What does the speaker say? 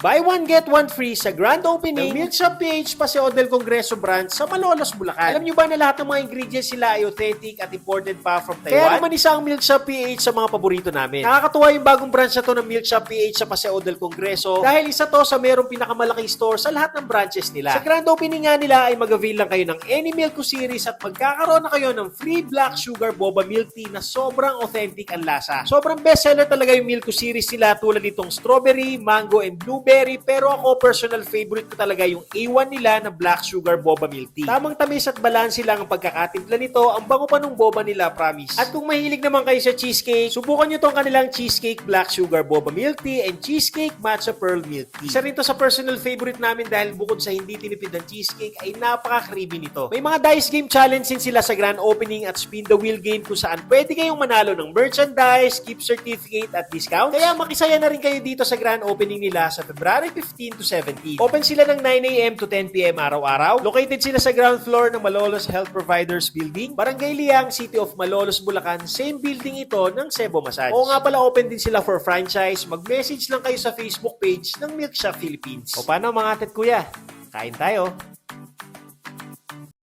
Buy one, get one free sa grand opening ng Milk Shop PH Paseo del Congreso branch sa Malolos, Bulacan. Alam nyo ba na lahat ng mga ingredients sila ay authentic at imported pa from Taiwan? Kaya naman isa ang Milk Shop PH sa mga paborito namin. Nakakatuwa yung bagong branch na to ng Milk Shop PH sa Paseo del Congreso dahil isa to sa merong pinakamalaking store sa lahat ng branches nila. Sa grand opening nga nila ay mag-avail lang kayo ng any Milko series at magkakaroon na kayo ng free black sugar boba milk tea na sobrang authentic ang lasa. Sobrang bestseller talaga yung Milko series nila tulad nitong strawberry, mango, and blueberry pero ako personal favorite ko talaga yung A1 nila na black sugar boba milk tea. Tamang tamis at balanse lang ang pagkakatimpla nito, ang bango pa nung boba nila, promise. At kung mahilig naman kayo sa cheesecake, subukan nyo tong kanilang cheesecake black sugar boba milk tea and cheesecake matcha pearl milk tea. Isa rin to sa personal favorite namin dahil bukod sa hindi tinipid ng cheesecake ay napaka-creamy nito. May mga dice game challenge din sila sa grand opening at spin the wheel game kung saan pwede kayong manalo ng merchandise, gift certificate at discount. Kaya makisaya na rin kayo dito sa grand opening nila sa February 15 to 17. Open sila ng 9am to 10pm araw-araw. Located sila sa ground floor ng Malolos Health Providers Building, Barangay Liang, City of Malolos, Bulacan. Same building ito ng Cebu Massage. Oo nga pala, open din sila for franchise. Mag-message lang kayo sa Facebook page ng Milk Philippines. O paano mga atit kuya? Kain tayo.